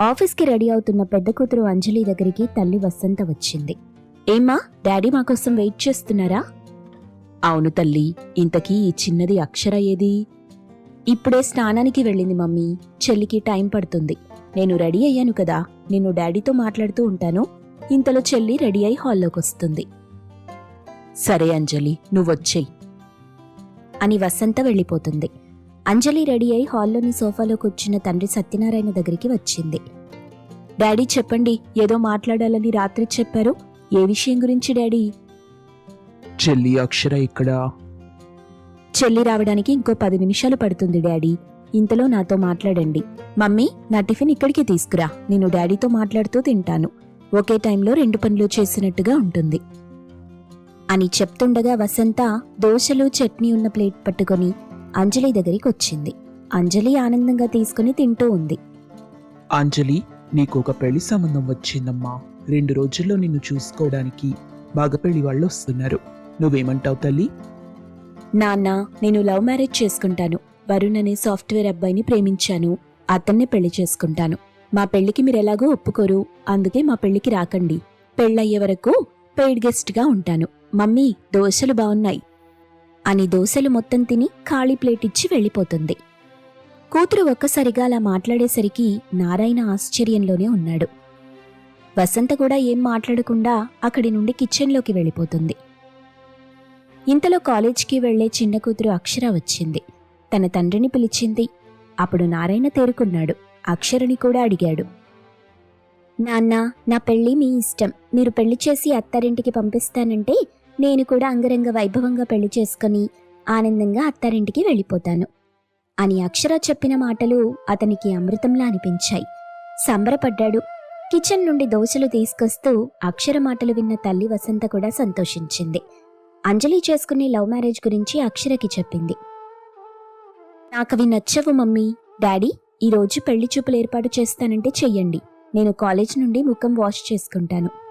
ఆఫీస్కి రెడీ అవుతున్న పెద్ద కూతురు అంజలి దగ్గరికి తల్లి వసంత వచ్చింది. ఏమ్మా డాడీ మాకోసం వెయిట్ చేస్తున్నారా? అవును తల్లి ఇంతకీ ఈ చిన్నది అక్షర ఏది? ఇప్పుడే స్నానానికి వెళ్ళింది మమ్మీ చెల్లికి టైం పడుతుంది. నేను రెడీ అయ్యాను కదా నేను డాడీతో మాట్లాడుతూ ఉంటాను. ఇంతలో చెల్లి రెడీ అయి హాల్లోకి వస్తుంది. సరే అంజలి నువ్వొచ్చేయి. అని వసంత వెళ్ళిపోతుంది. అంజలి రెడీ అయి హాల్లోని సోఫాలో కూర్చున్న తండ్రి సత్యనారాయణ దగ్గరికి వచ్చింది. డాడీ చెప్పండి ఏదో మాట్లాడాలని రాత్రి చెప్పారు. ఏ విషయం గురించి డాడీ? చెల్లి అక్షర ఇక్కడ. చెల్లి రావడానికి ఇంకో పది నిమిషాలు పడుతుంది డాడీ. ఇంతలో నాతో మాట్లాడండి. మమ్మీ నా టిఫిన్ ఇక్కడికి తీసుకురా. నేను డాడీతో మాట్లాడుతూ తింటాను. ఒకే టైంలో రెండు పనులు చేసినట్టుగా ఉంటుంది. అని చెప్తుండగా వసంత దోశలు చట్నీ ఉన్న ప్లేట్ పట్టుకొని అంజలి దగ్గరికి వచ్చింది అంజలి ఆనందంగా తీసుకుని తింటూ ఉంది. అంజలి నీకు ఒక పెళ్ళి సంబంధం వచ్చిందమ్మా. రెండు రోజుల్లో నిన్ను చూసుకోవడానికి మగ పెళ్ళి వాళ్ళు వస్తున్నారు నువ్వేమంటావు తల్లి? నాన్న నేను లవ్ మ్యారేజ్ చేసుకుంటాను. వరుణ్ అనే సాఫ్ట్వేర్ అబ్బాయిని ప్రేమించాను. అతన్నే పెళ్ళి చేసుకుంటాను. మా పెళ్ళికి మీరు ఎలాగో ఒప్పుకోరు. అందుకే మా పెళ్ళికి రాకండి. పెళ్ళయ్యే వరకు పెయిడ్ గెస్ట్గా ఉంటాను. మమ్మీ దోశలు బాగున్నాయి అని దోశలు మొత్తం తిని ఖాళీ ప్లేట్ ఇచ్చి వెళ్ళిపోతుంది. కూతురు ఒక్కసారిగా అలా మాట్లాడేసరికి నారాయణ ఆశ్చర్యంలోనే ఉన్నాడు. వసంత కూడా ఏం మాట్లాడకుండా అక్కడి నుండి కిచెన్లోకి వెళ్ళిపోతుంది. ఇంతలో కాలేజ్కి వెళ్ళే చిన్న కూతురు అక్షర వచ్చింది. తన తండ్రిని పిలిచింది. అప్పుడు నారాయణ తేరుకున్నాడు. అక్షరని కూడా అడిగాడు. నాన్న నా పెళ్ళి మీ ఇష్టం. మీరు పెళ్ళి చేసి అత్తారింటికి పంపిస్తానంటే నేను కూడా అంగరంగ వైభవంగా పెళ్ళి చేసుకుని ఆనందంగా అత్తారింటికి వెళ్ళిపోతాను. అని అక్షర చెప్పిన మాటలు అతనికి అమృతంలా అనిపించాయి. సంబరపడ్డాడు. కిచెన్ నుండి దోశలు తీసుకొస్తూ అక్షర మాటలు విన్న తల్లి వసంత కూడా సంతోషించింది. అంజలి చేసుకునే లవ్ మ్యారేజ్ గురించి అక్షరకి చెప్పింది. నాకవి నచ్చవు మమ్మీ. డాడీ ఈరోజు పెళ్ళి చూపులు ఏర్పాటు చేస్తానంటే చెయ్యండి. నేను కాలేజ్ నుండి ముఖం వాష్ చేసుకుంటాను.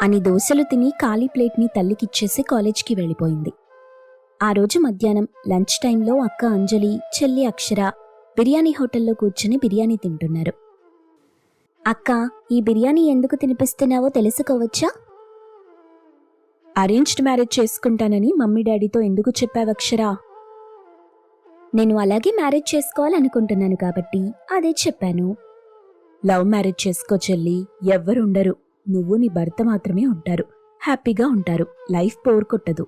అని దోశలు తిని ఖాళీ ప్లేట్ని తల్లికిచ్చేసి కాలేజ్కి వెళ్ళిపోయింది. ఆ రోజు మధ్యాహ్నం లంచ్ టైంలో అక్క అంజలి చెల్లి అక్షర బిర్యానీ హోటల్లో కూర్చుని బిర్యానీ తింటున్నారు. అక్క ఈ బిర్యానీ ఎందుకు తినిపిస్తున్నావో తెలుసుకోవచ్చా? అరేంజ్డ్ మ్యారేజ్ చేసుకుంటానని మమ్మీ డాడీతో ఎందుకు చెప్పావక్షరా నేను అలాగే మ్యారేజ్ చేసుకోవాలనుకుంటున్నాను కాబట్టి అదే చెప్పాను. లవ్ మ్యారేజ్ చేసుకో చెల్లి ఎవ్వరుండరు. నువ్వు నీ భర్త మాత్రమే ఉంటారు. హ్యాపీగా ఉంటారు. లైఫ్ పోర్ కొట్టదు.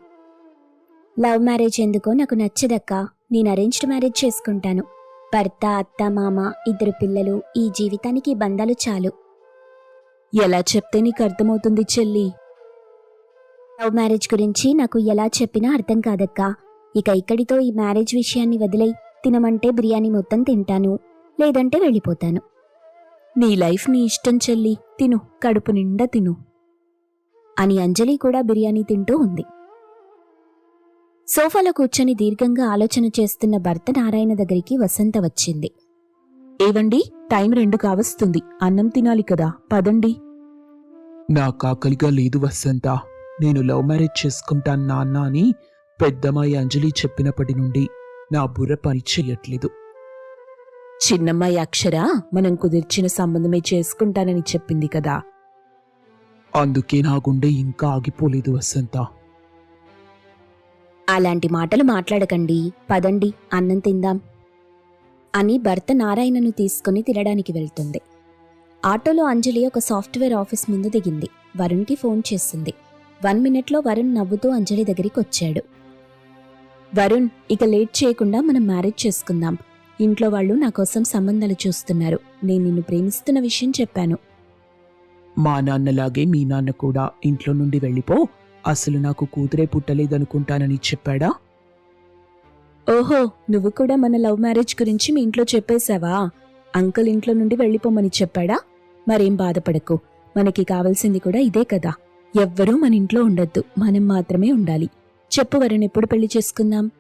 లవ్ మ్యారేజ్ ఎందుకో నాకు నచ్చదక్క. నేను అరేంజ్డ్ మ్యారేజ్ చేసుకుంటాను. భర్త అత్త మామ ఇద్దరు పిల్లలు ఈ జీవితానికి బంధాలు చాలు. ఎలా చెప్తే నీకు అర్థమవుతుంది చెల్లి? లవ్ మ్యారేజ్ గురించి నాకు ఎలా చెప్పినా అర్థం కాదక్కా. ఇక ఇక్కడితో ఈ మ్యారేజ్ విషయాన్ని వదిలేయి. తినమంటే బిర్యానీ మొత్తం తింటాను. లేదంటే వెళ్ళిపోతాను. నీ లైఫ్ నీ ఇష్టం చెల్లి తిను కడుపు నిండా తిను అని అంజలి కూడా బిర్యానీ తింటూ ఉంది. సోఫాలో కూర్చొని దీర్ఘంగా ఆలోచన చేస్తున్న భర్త నారాయణ దగ్గరికి వసంత వచ్చింది. ఏవండి టైం రెండు కావస్తుంది అన్నం తినాలి కదా పదండి. నా కాకలిగా లేదు వసంత నేను లవ్ మ్యారేజ్ చేసుకుంటాను నాన్న అని పెద్దమ్మాయి అంజలి చెప్పినప్పటి నుండి నా బుర్ర పని చెయ్యట్లేదు చిన్నమ్మాయి అక్షర మనం కుదిర్చిన సంబంధమే చేసుకుంటానని చెప్పింది కదా. అందుకే నా గుండె ఇంకా ఆగిపోలేదు వసంత. అలాంటి మాటలు మాట్లాడకండి. పదండి అన్నం తిందాం. అని భర్త నారాయణను తీసుకుని తినడానికి వెళ్తుంది. ఆటోలో అంజలి ఒక సాఫ్ట్వేర్ ఆఫీస్ ముందు దిగింది. వరుణ్కి ఫోన్ చేసింది. వన్ మినిట్లో వరుణ్ నవ్వుతూ అంజలి దగ్గరికి వచ్చాడు. వరుణ్ ఇక లేట్ చేయకుండా మనం మ్యారేజ్ చేసుకుందాం. ఇంట్లో వాళ్ళు నా కోసం సంబంధాలు చూస్తున్నారు. నేను నిన్ను ప్రేమిస్తున్న విషయం చెప్పాను. మా నాన్నలాగే మీ నాన్న కూడా ఇంట్లో నుండి వెళ్ళిపో. అసలు నాకు కూతురే పుట్టలేదనుకుంటానని చెప్పాడా? ఓహో నువ్వు కూడా మన లవ్ మ్యారేజ్ గురించి మీ ఇంట్లో చెప్పేశావా? అంకుల్ ఇంట్లో నుండి వెళ్ళిపోమని చెప్పాడా? మరేం బాధపడకు. మనకి కావాల్సింది కూడా ఇదే కదా. ఎవ్వరూ మన ఇంట్లో ఉండొద్దు. మనం మాత్రమే ఉండాలి. చెప్పు వరుణ్ ఎప్పుడు పెళ్ళి చేసుకుందాం?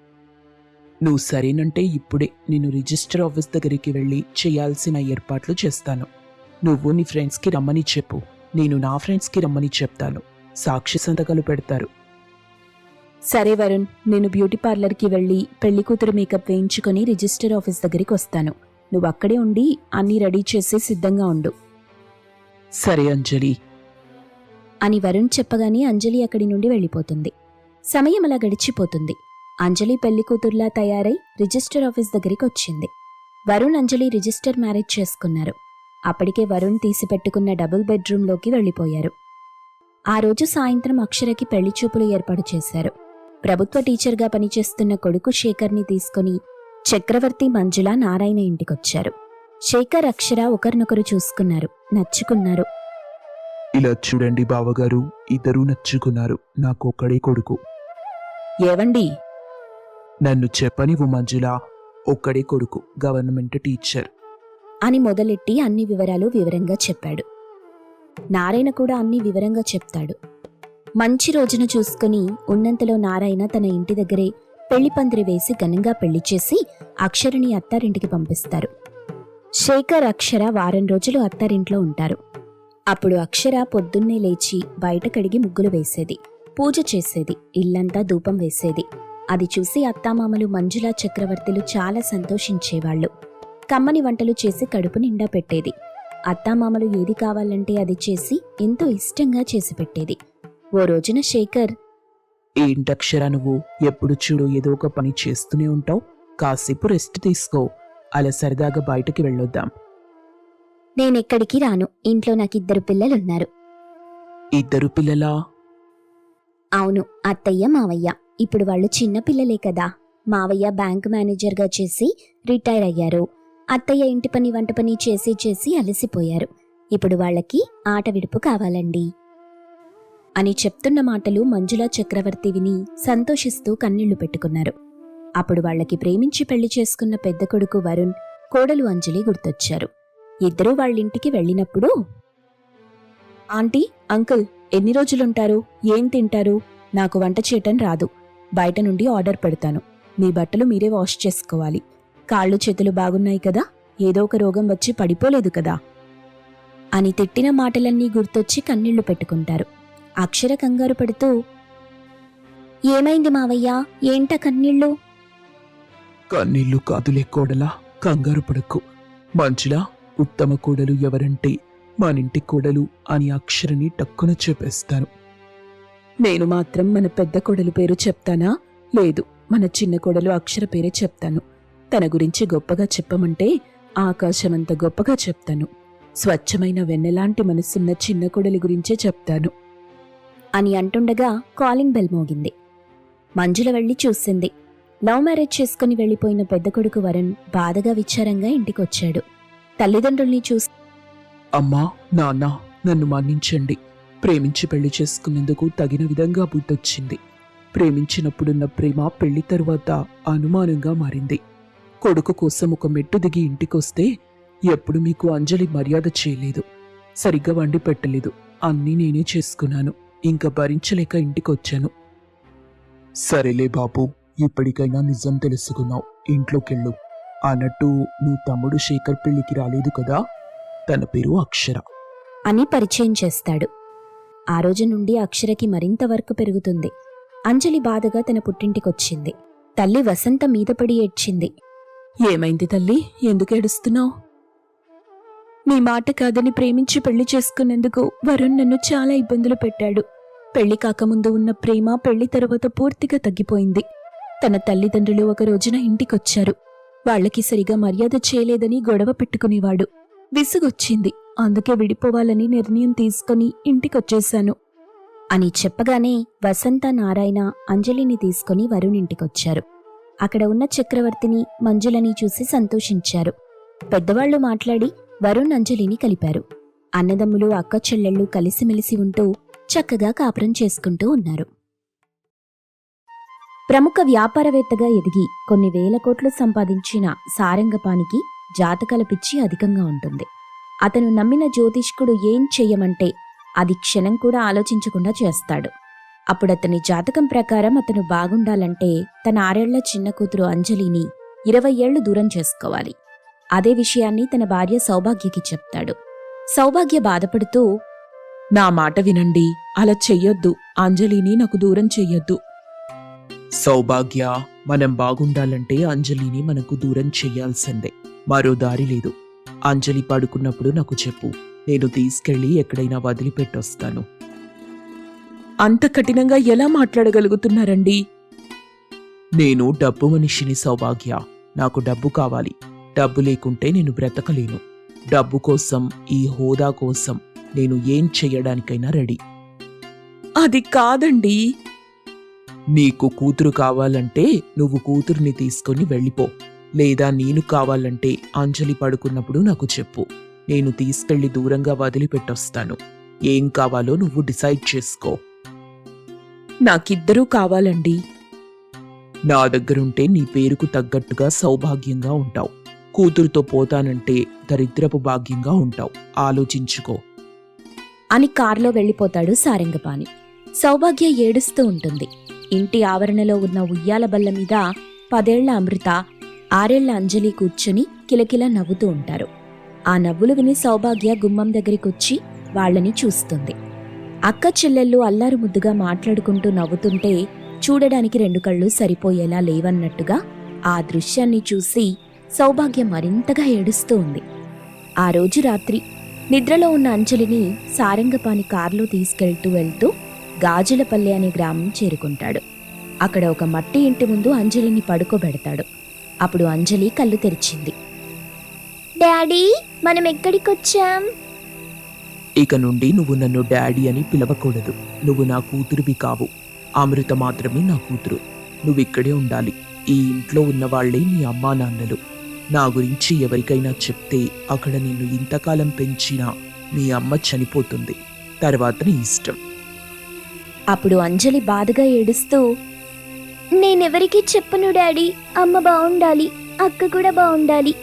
నువ్వు సరేనంటే ఇప్పుడే నేను రిజిస్టర్ ఆఫీస్ దగ్గరికి వెళ్ళి చేయాల్సిన ఏర్పాట్లు చేస్తాను. నువ్వు నీ ఫ్రెండ్స్కి రమ్మని చెప్పు. నేను నా ఫ్రెండ్స్కి రమ్మని చెప్తాను. సాక్షి సంతకాలు పెడతారు. సరే వరుణ్ నేను బ్యూటీ పార్లర్కి వెళ్ళి పెళ్ళి కూతురు మేకప్ వేయించుకొని రిజిస్టర్ ఆఫీస్ దగ్గరికి వస్తాను. నువ్వు అక్కడే ఉండి అన్నీ రెడీ చేసి సిద్ధంగా ఉండు. సరే అంజలి. అని వరుణ్ చెప్పగానే అంజలి అక్కడి నుండి వెళ్ళిపోతుంది. సమయం అలా గడిచిపోతుంది. అంజలి పెళ్ళి కూతుర్లా తయారై రిజిస్టర్ ఆఫీస్ దగ్గరికి వచ్చింది. వరుణ్ అంజలి రిజిస్టర్ మ్యారేజ్ చేసుకున్నారు. అప్పటికే వరుణ్ తీసిపెట్టుకున్న డబుల్ బెడ్రూంలోకి వెళ్ళిపోయారు. ఆ రోజు సాయంత్రం అక్షరకి పెళ్ళి చూపులు ఏర్పాటు చేశారు. ప్రభుత్వ టీచర్గా పనిచేస్తున్న కొడుకు శేఖర్ని తీసుకుని చక్రవర్తి మంజుల నారాయణ ఇంటికొచ్చారు. శేఖర్ అక్షర ఒకరినొకరు చూసుకున్నారు. నచ్చుకున్నారు. ఇలా చూడండి బావగారు ఇద్దరూ నచ్చుకున్నారు. నాకు ఒక్కడే కొడుకు. ఏవండి? నన్ను చెప్పనివ్వు మంజుల. ఒక్కడే కొడుకు గవర్నమెంట్ టీచర్. అని మొదలెట్టి అన్ని వివరాలు వివరంగా చెప్పాడు. నారాయణ కూడా అన్ని వివరంగా చెప్తాడు. మంచి రోజున చూసుకుని ఉన్నంతలో నారాయణ తన ఇంటి దగ్గరే పెళ్ళి పందిరి వేసి ఘనంగా పెళ్ళి చేసి అక్షరని అత్తారింటికి పంపిస్తారు. శేఖర్ అక్షర వారం రోజులు అత్తారింట్లో ఉంటారు. అప్పుడు అక్షర పొద్దున్నే లేచి బయట కడిగి ముగ్గులు వేసేది పూజ చేసేది ఇల్లంతా ధూపం వేసేది. అది చూసి అత్తామామలు మంజుల చక్రవర్తులు చాలా సంతోషించేవాళ్ళు. కమ్మని వంటలు చేసి కడుపు నిండా పెట్టేది. అత్తామామలు ఏది కావాలంటే అది చేసి ఎంతో ఇష్టంగా చేసి పెట్టేది. ఓ రోజున శేఖర్ ఏంటక్షర నువ్వు ఎప్పుడు చూడు ఏదో ఒక పని చేస్తూనే ఉంటావు. కాసేపు రెస్ట్ తీసుకో. అలా సరదాగా బయటకి వెళ్ళొద్దాం. నేనెక్కడికి రాను. ఇంట్లో నాకిద్దరు పిల్లలున్నారు. ఇద్దరు పిల్లలా? అవును. అత్తయ్య మావయ్య. ఇప్పుడు వాళ్ళు చిన్నపిల్లలే కదా. మావయ్య బ్యాంక్ మేనేజర్గా చేసి రిటైర్ అయ్యారు. అత్తయ్య ఇంటి పని వంట పని చేసి చేసి అలసిపోయారు. ఇప్పుడు వాళ్ళకి ఆట విడుపు కావాలండి. అని చెప్తున్న మాటలు మంజుల చక్రవర్తి విని సంతోషిస్తూ కన్నీళ్ళు పెట్టుకున్నారు. అప్పుడు వాళ్ళకి ప్రేమించి పెళ్ళి చేసుకున్న పెద్ద కొడుకు వరుణ్ కోడలు అంజలి గుర్తొచ్చారు. ఇద్దరూ వాళ్ళింటికి వెళ్ళినప్పుడు ఆంటీ అంకుల్ ఎన్ని రోజులుంటారు? ఏం తింటారు? నాకు వంట చేయటం రాదు. బయట నుండి ఆర్డర్ పెడతాను. మీ బట్టలు మీరే వాష్ చేసుకోవాలి. కాళ్ళు చేతులు బాగున్నాయి కదా? ఏదో ఒక రోగం వచ్చి పడిపోలేదు కదా? అని తిట్టిన మాటలన్నీ గుర్తొచ్చి కన్నీళ్ళు పెట్టుకుంటారు. అక్షర కంగారు పడుతూ ఏమైంది మావయ్య? ఏంట కన్నీళ్ళు కన్నీళ్ళు కాదులే కోడలా కంగారు పడకు. మంచిలా ఉత్తమ కోడలు ఎవరంటే మనింటి కోడలు అని అక్షరని టక్కున చెప్పేస్తాను. నేను మాత్రం మన పెద్ద కొడలు పేరు చెప్తానా? లేదు మన చిన్న కొడలు అక్షర పేరే చెప్తాను. తన గురించి గొప్పగా చెప్పమంటే ఆకాశమంత గొప్పగా చెప్తాను. స్వచ్ఛమైన వెన్నెలాంటి మనసున్న చిన్న కొడలి గురించే చెప్తాను. అని అంటుండగా కాలింగ్ బెల్ మోగింది. మంజుల వెళ్ళి చూసింది. లవ్ మ్యారేజ్ చేసుకుని వెళ్ళిపోయిన పెద్ద కొడుకు వరుణ్ బాధగా విచారంగా ఇంటికొచ్చాడు. తల్లిదండ్రుల్ని చూసి అమ్మా నాన్న నన్ను మన్నించండి. ప్రేమించి పెళ్ళి చేసుకునేందుకు తగిన విధంగా బుద్ధొచ్చింది. ప్రేమించినప్పుడున్న ప్రేమ పెళ్ళి తరువాత అనుమానంగా మారింది. కొడుకు కోసం ఒక మెట్టు దిగి ఇంటికొస్తే ఎప్పుడు మీకు అంజలి మర్యాద చేయలేదు. సరిగ్గా వండి పెట్టలేదు. అన్నీ నేనే చేసుకున్నాను. ఇంకా భరించలేక ఇంటికొచ్చాను. సరేలే బాబు ఇప్పటికైనా నిజం తెలుసుకున్నావు. ఇంట్లోకెళ్ళు. అన్నట్టు నువ్వు తమ్ముడు శేఖర్ పెళ్ళికి రాలేదు కదా? తన పేరు అక్షర. అని పరిచయం చేస్తాడు. ఆ రోజు నుండి అక్షరకి మరింత వర్క్ పెరుగుతుంది. అంజలి బాధగా తన పుట్టింటికొచ్చింది. తల్లి వసంత మీద పడి ఏడ్చింది. ఏమైంది తల్లి? ఎందుకు ఏడుస్తున్నావు? మీ మాట కాదని ప్రేమించి పెళ్ళి చేసుకునేందుకు వరుణ్ నన్ను చాలా ఇబ్బందులు పెట్టాడు. పెళ్ళి కాకముందు ఉన్న ప్రేమ పెళ్ళి తరువాత పూర్తిగా తగ్గిపోయింది. తన తల్లిదండ్రులు ఒక రోజున ఇంటికొచ్చారు. వాళ్ళకి సరిగా మర్యాద చేయలేదని గొడవ పెట్టుకునేవాడు. విసుగొచ్చింది. అందుకే విడిపోవాలని నిర్ణయం తీసుకుని ఇంటికొచ్చేశాను. అని చెప్పగానే వసంత నారాయణ అంజలిని తీసుకుని వరుణ్ ఇంటికొచ్చారు అక్కడ ఉన్న చక్రవర్తిని మంజులని చూసి సంతోషించారు. పెద్దవాళ్ళు మాట్లాడి వరుణ్ అంజలిని కలిపారు. అన్నదమ్ములు అక్క చెల్లెళ్ళు కలిసిమెలిసి ఉంటూ చక్కగా కాపురం చేసుకుంటూ ఉన్నారు. ప్రముఖ వ్యాపారవేత్తగా ఎదిగి కొన్ని వేల కోట్లు సంపాదించిన సారంగపానికి జాతకాల పిచ్చి అధికంగా ఉంటుంది. అతను నమ్మిన జ్యోతిష్కుడు ఏం చెయ్యమంటే అది క్షణం కూడా ఆలోచించకుండా చేస్తాడు. అప్పుడతని జాతకం ప్రకారం అతను బాగుండాలంటే తన ఆరేళ్ళ చిన్న కూతురు అంజలిని ఇరవై ఏళ్ళు దూరం చేసుకోవాలి. అదే విషయాన్ని తన భార్య సౌభాగ్యకి చెప్తాడు. సౌభాగ్య బాధపడుతూ నా మాట వినండి అలా చెయ్యొద్దు అంజలిని నాకు దూరం చెయ్యొద్దు. సౌభాగ్య మనం బాగుండాలంటే అంజలిని మనకు దూరం చెయ్యాల్సిందే మరో దారి లేదు. అంజలి పడుకున్నప్పుడు నాకు చెప్పు. నేను తీసుకెళ్ళి ఎక్కడైనా వదిలిపెట్టొస్తాను. అంత కఠినంగా ఎలా మాట్లాడగలుగుతున్నారండి? నేను డబ్బు మనిషిని సౌభాగ్య. నాకు డబ్బు కావాలి. డబ్బు లేకుంటే నేను బ్రతకలేను. డబ్బు కోసం ఈ హోదా కోసం నేను ఏం చెయ్యడానికైనా రెడీ. అది కాదండి. నీకు కూతురు కావాలంటే నువ్వు కూతుర్ని తీసుకొని వెళ్ళిపో. లేదా నేను కావాలంటే అంజలి పడుకున్నప్పుడు నాకు చెప్పు. నేను తీసుకెళ్ళి దూరంగా వదిలిపెట్టొస్తాను. ఏం కావాలో నువ్వు డిసైడ్ చేసుకో. నాకిద్దరూ కావాలండి. నా దగ్గరుంటే నీ పేరుకు తగ్గట్టుగా సౌభాగ్యంగా ఉంటావు. కూతురుతో పోతానంటే దరిద్రపు భాగ్యంగా ఉంటావు. ఆలోచించుకో. అని కారులో వెళ్ళిపోతాడు సారంగపాణి. సౌభాగ్య ఏడుస్తూ ఉంటుంది. ఇంటి ఆవరణలో ఉన్న ఉయ్యాల బల్ల మీద పదేళ్ళ అమృత ఆరేళ్ళ అంజలి కూర్చుని కిలకిలా నవ్వుతూ ఉంటారు. ఆ నవ్వులు విని సౌభాగ్య గుమ్మం దగ్గరికొచ్చి వాళ్ళని చూస్తుంది. అక్క చెల్లెళ్ళు అల్లారు ముద్దుగా మాట్లాడుకుంటూ నవ్వుతుంటే చూడడానికి రెండు కళ్ళు సరిపోయేలా లేవన్నట్టుగా ఆ దృశ్యాన్ని చూసి సౌభాగ్య మరింతగా ఏడుస్తూ ఉంది. ఆ రోజు రాత్రి నిద్రలో ఉన్న అంజలిని సారంగపాణి కారులో తీసుకెళ్తూ వెళ్తూ గాజులపల్లె అనే గ్రామం చేరుకుంటాడు. అక్కడ ఒక మట్టి ఇంటి ముందు అంజలిని పడుకోబెడతాడు. అప్పుడు అంజలి కళ్ళు తెరిచింది. డాడీ మనం ఎక్కడికొచ్చాం? ఇక నుండి నువ్వు నన్ను డాడీ అని పిలవకూడదు. నువ్వు నా కూతురువి కావు. అమృత మాత్రమే నా కూతురు. నువ్విక్కడే ఉండాలి. ఈ ఇంట్లో ఉన్న వాళ్ళే నీ అమ్మా నాన్నలు నా గురించి ఎవరికైనా చెప్తే అక్కడ నిన్ను ఇంతకాలం పెంచినా మీ అమ్మ చనిపోతుంది. తర్వాత నీ ఇష్టం. అప్పుడు అంజలి బాధగా ఏడుస్తూ నేనెవరికీ చెప్పను డాడీ. అమ్మ బాగుండాలి అక్క కూడా బాగుండాలి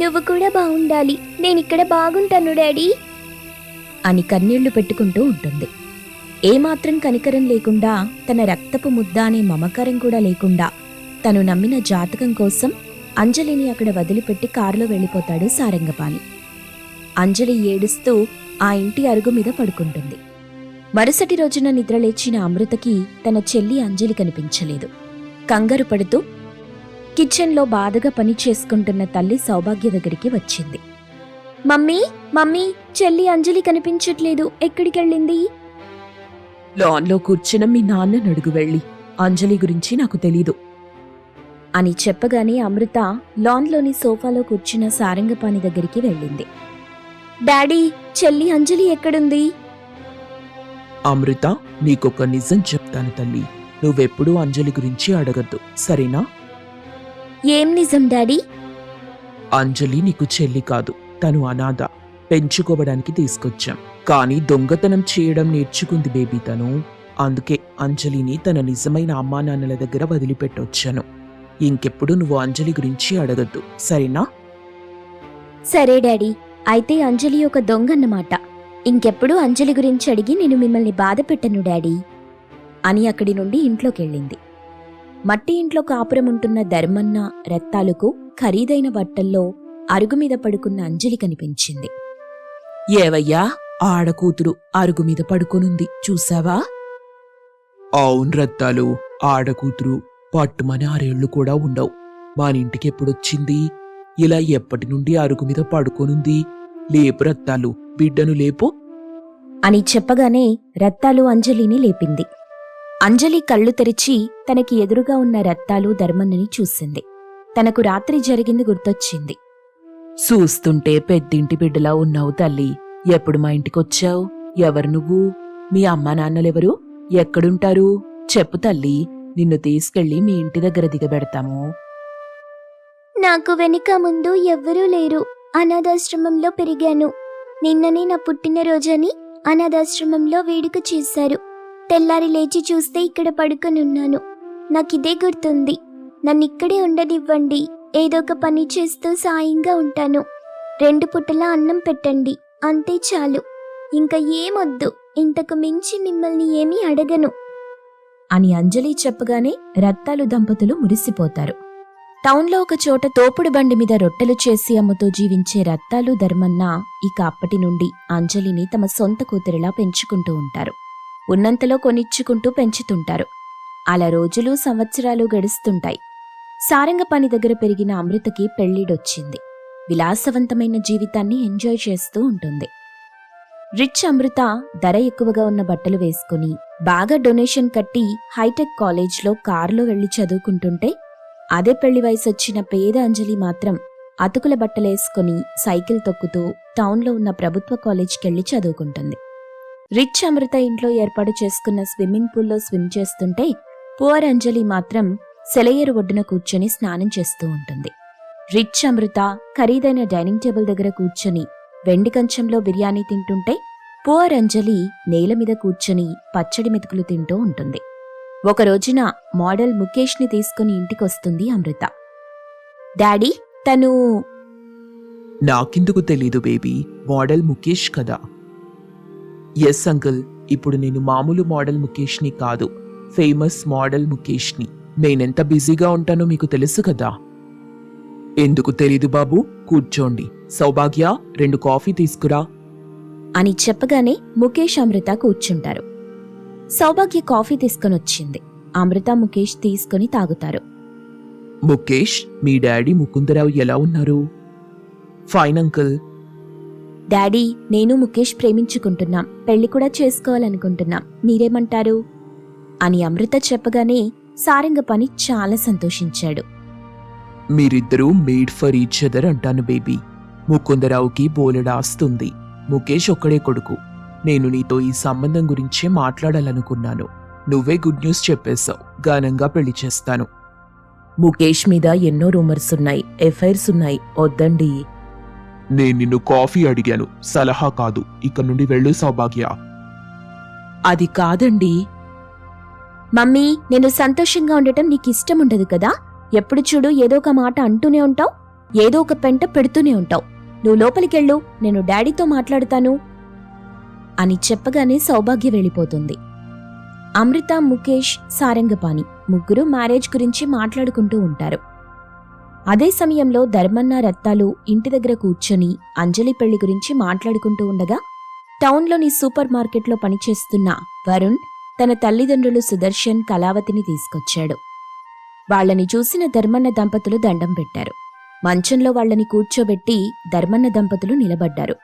నువ్వు కూడా బాగుండాలి నేనిక్కడ బాగుంటాను డాడీ. అని కన్నీళ్ళు పెట్టుకుంటూ ఉంటుంది. ఏమాత్రం కనికరం లేకుండా తన రక్తపు ముద్ద అనే మమకారం కూడా లేకుండా తను నమ్మిన జాతకం కోసం అంజలిని అక్కడ వదిలిపెట్టి కారులో వెళ్ళిపోతాడు సారంగపాణి. అంజలి ఏడుస్తూ ఆ ఇంటి అరుగు మీద పడుకుంటుంది. మరుసటి రోజున నిద్రలేచిన అమృతకి తన చెల్లి అంజలి కనిపించలేదు. కంగారు పడుతూ కిచెన్లో బాధగా పని చేసుకుంటున్న తల్లి సౌభాగ్య దగ్గరికి వచ్చింది. మమ్మీ మమ్మీ చెల్లి అంజలి కనిపించట్లేదు. ఎక్కడికెళ్ళింది? లాన్లో కూర్చున్న మీ నాన్న నడుగు వెళ్ళి. అంజలి గురించి నాకు తెలీదు. అని చెప్పగానే అమృత లాన్లోని సోఫాలో కూర్చున్న సారంగపాణి దగ్గరికి వెళ్ళింది. డాడీ చెల్లి అంజలి ఎక్కడుంది? అమృత నీకొక నిజం చెప్తాను తల్లి. నువ్వెప్పుడూ అంజలి గురించి అడగద్దు సరేనా? ఏం నిజం డాడీ? అంజలి నీకు చెల్లి కాదు తను అనాథ. పెంచుకోవడానికి తీసుకొచ్చాం. కానీ దొంగతనం చేయడం నేర్చుకుంది బేబీ తను. అందుకే అంజలిని తన నిజమైన అమ్మా నాన్నల దగ్గర వదిలిపెట్టొచ్చాను. ఇంకెప్పుడు నువ్వు అంజలి గురించి అడగద్దు సరేనా? సరే డాడీ. అయితే అంజలి ఒక దొంగన్నమాట. ఇంకెప్పుడు అంజలి గురించి అడిగి నేను మిమ్మల్ని బాధ పెట్టను డాడీ. అని అక్కడి నుండి ఇంట్లోకెళ్ళింది. మట్టి ఇంట్లో కాపురం ఉంటున్న ధర్మన్న రెత్తాలుకు ఖరీదైన బట్టల్లో అరుగు మీద పడుకున్న అంజలి కనిపించింది. ఏవయ్యా ఆడకూతురు అరుగు మీద పడుకొనుంది చూసావా అవును రత్తాలు ఆడకూతురు పట్టుమని ఆరేళ్ళు కూడా ఉండవు. మానింటికి ఎప్పుడొచ్చింది? ఇలా ఎప్పటి నుండి అరుగు మీద పడుకొనుంది? లేపు రత్తాలు బిడ్డను లేపు. అని చెప్పగానే రత్తాలు అంజలిని లేపింది. అంజలి కళ్ళు తెరిచి తనకి ఎదురుగా ఉన్న రత్తాలు ధర్మన్నని చూసింది. తనకు రాత్రి జరిగింది గుర్తొచ్చింది. చూస్తుంటే పెద్దింటి బిడ్డలా ఉన్నావు తల్లి. ఎప్పుడు మా ఇంటికొచ్చావు? ఎవరు నువ్వు? మీ అమ్మా నాన్నలెవరు? ఎక్కడుంటారు? చెప్పు తల్లి. నిన్ను తీసుకెళ్ళి మీ ఇంటి దగ్గర దిగబెడతాము. నాకు వెనుక ముందు ఎవ్వరూ లేరు. అనాథాశ్రమంలో పెరిగాను. నిన్ననే నా పుట్టినరోజని అనాథాశ్రమంలో వేడుక చేశారు. తెల్లారి లేచి చూస్తే ఇక్కడ పడుకొనున్నాను నాకిదే గుర్తుంది. నన్ను ఇక్కడే ఉండనివ్వండి. ఏదో ఒక పని చేస్తూ సాయంగా ఉంటాను. రెండు పుట్టల అన్నం పెట్టండి. అంతే చాలు. ఇంకా ఏమొద్దు. ఇంతకు మించి మిమ్మల్ని ఏమీ అడగను. అని అంజలి చెప్పగానే రత్తాలు దంపతులు మురిసిపోతారు. టౌన్లో ఒక చోట తోపుడు బండి మీద రొట్టెలు చేసి అమ్ముతూ జీవించే రత్తాలు ధర్మన్న ఇక అప్పటి నుండి అంజలిని తమ సొంత కూతురిలా పెంచుకుంటూ ఉంటారు. ఉన్నంతలో కొనిచ్చుకుంటూ పెంచుతుంటారు. అలా రోజులు సంవత్సరాలు గడుస్తుంటాయి. సారంగ పని దగ్గర పెరిగిన అమృతకి పెళ్ళిడొచ్చింది విలాసవంతమైన జీవితాన్ని ఎంజాయ్ చేస్తూ ఉంటుంది. రిచ్ అమృత ధర ఎక్కువగా ఉన్న బట్టలు వేసుకుని బాగా డొనేషన్ కట్టి హైటెక్ కాలేజ్లో కారులో వెళ్ళి చదువుకుంటుంటే అదే పెళ్ళి వయసు వచ్చిన పేద అంజలి మాత్రం అతుకుల బట్టలేసుకుని సైకిల్ తొక్కుతూ టౌన్లో ఉన్న ప్రభుత్వ కాలేజ్కెళ్ళి చదువుకుంటుంది. రిచ్ అమృత ఇంట్లో ఏర్పాటు చేసుకున్న స్విమ్మింగ్ పూల్లో స్విమ్ చేస్తుంటే పువర్ అంజలి మాత్రం సెలయేరు ఒడ్డున కూర్చొని స్నానం చేస్తూ ఉంటుంది. రిచ్ అమృత ఖరీదైన డైనింగ్ టేబుల్ దగ్గర కూర్చొని వెండి కంచంలో బిర్యానీ తింటుంటే పువర్ అంజలి నేల మీద కూర్చొని పచ్చడి మెతుకులు తింటూ ఉంటుంది. ఒక రోజున మోడల్ ముఖేష్ని తీసుకుని ఇంటికొస్తుంది అమృత. డాడీ తను నాకెందుకు తెలీదు బేబీ మోడల్ ముఖేష్ కదా. ఎస్ అంకుల్ ఇప్పుడు నేను మామూలు మోడల్ ముఖేష్ని కాదు. ఫేమస్ మోడల్ ముఖేష్ని. నేనెంత బిజీగా ఉంటానో మీకు తెలుసు కదా. ఎందుకు తెలీదు బాబు? కూర్చోండి. సౌభాగ్య రెండు కాఫీ తీసుకురా. అని చెప్పగానే ముఖేష్ అమృత కూర్చుంటారు. సౌభాగ్య కాఫీ తీసుకొనొచ్చింది. అమృత ముఖేష్ తీసుకుని తాగుతారు. ముఖేష్ మీ డాడీ ముకుందరావు ఎలా ఉన్నారు? ఫైన్ అంకుల్ డాడీ నేను ముఖేష్ ప్రేమించుకుంటున్నాం. పెళ్ళి కూడా చేసుకోవాలనుకుంటున్నాం. మీరేమంటారు? అని అమృత చెప్పగానే సారంగపని చాలా సంతోషించాడు. మీరిద్దరూ మేడ్ ఫర్ ఈచ్ అదర్ అంటాను బేబీ. ముకుందరావుకి బోలెడాస్తుంది ముఖేష్ ఒక్కడే కొడుకు. నేను నీతో ఈ సంబంధం గురించే మాట్లాడాలనుకున్నాను. నువ్వే గుడ్ న్యూస్ చెప్పేశావు. ఘనంగా పెళ్ళి చేస్తాను. ముఖేష్ మీద ఎన్నో రూమర్స్ ఉన్నాయి. ఎఫ్ఐఆర్స్ ఉన్నాయి. వద్దండి. నేను నిన్ను కాఫీ అడిగాను. సలహా కాదు. ఇక నుండి వెళ్ళు సౌభాగ్య. అది కాదండి. మమ్మీ నేను సంతోషంగా ఉండటం నీకు ఇష్టం ఉండదు కదా? ఎప్పుడు చూడు ఏదో ఒక మాట అంటూనే ఉంటావు ఏదో ఒక పెంట పెడుతూనే ఉంటావు. నువ్వు లోపలికెళ్ళు నేను డాడీతో మాట్లాడుతాను. అని చెప్పగానే సౌభాగ్య వెళ్ళిపోతుంది. అమృత ముఖేష్ సారంగపాణి ముగ్గురు మ్యారేజ్ గురించి మాట్లాడుకుంటూ ఉంటారు. అదే సమయంలో ధర్మన్న రత్తాలు ఇంటి దగ్గర కూర్చొని అంజలి పెళ్ళి గురించి మాట్లాడుకుంటూ ఉండగా టౌన్లోని సూపర్ మార్కెట్లో పనిచేస్తున్న వరుణ్ తన తల్లిదండ్రులు సుదర్శన్ కళావతిని తీసుకొచ్చాడు. వాళ్ళని చూసిన ధర్మన్న దంపతులు దండం పెట్టారు. మంచంలో వాళ్ళని కూర్చోబెట్టి ధర్మన్న దంపతులు నిలబడ్డారు.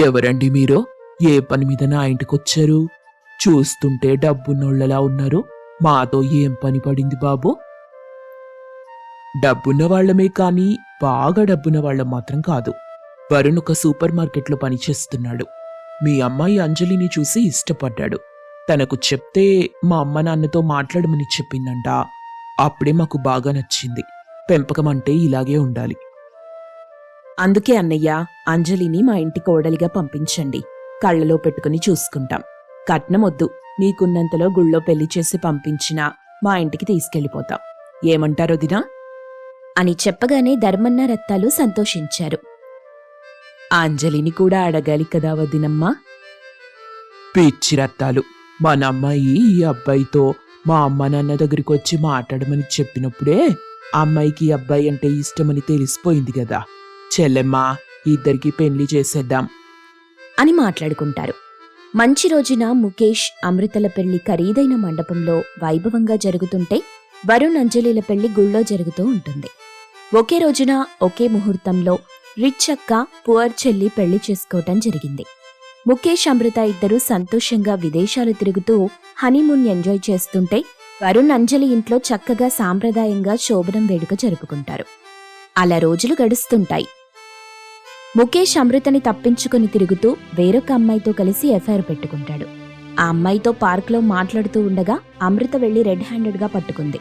ఎవరండి మీరు? ఏ పని మీద నా ఇంటికొచ్చారు? చూస్తుంటే డబ్బున్నోళ్ళలా ఉన్నారు. మాతో ఏం పని పడింది బాబు? డబ్బున్న వాళ్ళమే కానీ బాగా డబ్బున్న వాళ్ళం మాత్రం కాదు. వరుణ్ ఒక సూపర్ మార్కెట్లో పనిచేస్తున్నాడు. మీ అమ్మాయి అంజలిని చూసి ఇష్టపడ్డాడు. తనకు చెప్తే మా అమ్మ నాన్నతో మాట్లాడమని చెప్పిందంట. అప్పుడే మాకు బాగా నచ్చింది. పెంపకం అంటే ఇలాగే ఉండాలి. అందుకే అన్నయ్య అంజలిని మా ఇంటి కోడలిగా పంపించండి. కళ్ళలో పెట్టుకుని చూసుకుంటాం. కట్నం వద్దు. నీకున్నంతలో గుళ్ళో పెళ్ళి చేసి పంపించినా మా ఇంటికి తీసుకెళ్ళిపోతాం ఏమంటారో దినా? అని చెప్పగానే ధర్మన్న రత్తాలు సంతోషించారు. అంజలిని కూడా అడగాలి కదా వదినమ్మా. పిచ్చి రత్తాలు మన అమ్మాయి ఈ అబ్బాయితో మా అమ్మ నాన్న దగ్గరికి వచ్చి మాట్లాడమని చెప్పినప్పుడే అమ్మాయికి అబ్బాయి అంటే ఇష్టమని తెలిసిపోయింది కదా. చెల్లెమ్మా ఇద్దరికి పెళ్ళి చేసేద్దాం. అని మాట్లాడుకుంటారు. మంచి రోజున ముఖేష్ అమృతల పెళ్ళి ఖరీదైన మండపంలో వైభవంగా జరుగుతుంటే వరుణ్ అంజలిల పెళ్ళి గుళ్ళో జరుగుతూ ఉంటుంది. ఒకే రోజున ఒకే ముహూర్తంలో రిచ్ అక్క పువర్ చెల్లి పెళ్ళి చేసుకోవటం జరిగింది. ముఖేష్ అమృత ఇద్దరూ సంతోషంగా విదేశాలు తిరుగుతూ హనీమూన్ ఎంజాయ్ చేస్తుంటే వరుణ్ అంజలి ఇంట్లో చక్కగా సాంప్రదాయంగా శోభనం వేడుక జరుపుకుంటారు. అలా రోజులు గడుస్తుంటాయి. ముఖేష్ అమృతని తప్పించుకుని తిరుగుతూ వేరొక అమ్మాయితో కలిసి ఎఫ్ఐఆర్ పెట్టుకుంటాడు. ఆ అమ్మాయితో పార్క్లో మాట్లాడుతూ ఉండగా అమృత వెళ్ళి రెడ్ హ్యాండెడ్గా పట్టుకుంది.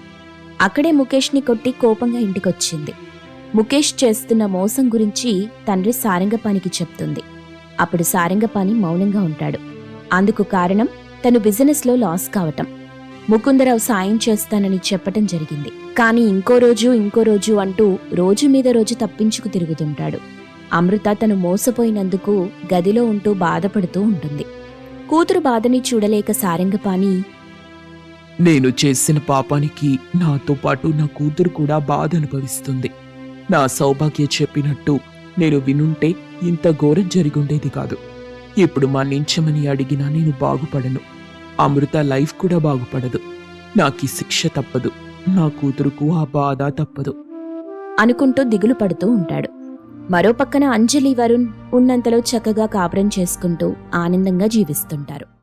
అక్కడే ముఖేష్ని కొట్టి కోపంగా ఇంటికొచ్చింది. ముఖేష్ చేస్తున్న మోసం గురించి తండ్రి సారంగపానికి చెప్తుంది. అప్పుడు సారంగపాని మౌనంగా ఉంటాడు. అందుకు కారణం తను బిజినెస్లో లాస్ కావటం. ముకుందరావు సాయం చేస్తానని చెప్పటం జరిగింది. కానీ ఇంకో రోజు ఇంకో రోజు అంటూ రోజు మీద రోజు తప్పించుకు తిరుగుతుంటాడు. అమృత తను మోసపోయినందుకు గదిలో ఉంటూ బాధపడుతూ ఉంటుంది. కూతురు బాధని చూడలేక సారంగపాణి నేను చేసిన పాపానికి నాతో పాటు నా కూతురు కూడా బాధ అనుభవిస్తుంది. నా సౌభాగ్య చెప్పినట్టు నేను వినుంటే ఇంత ఘోరం జరిగుండేది కాదు. ఇప్పుడు మన్నించమని అడిగినా నేను బాగుపడను. అమృత లైఫ్ కూడా బాగుపడదు. నాకు శిక్ష తప్పదు. నా కూతురుకు ఆ బాధ తప్పదు. అనుకుంటూ దిగులు పడుతూ ఉంటాడు. మరో పక్కన అంజలి వరుణ్ ఉన్నంతలో చక్కగా కాపురం చేసుకుంటూ ఆనందంగా జీవిస్తుంటారు.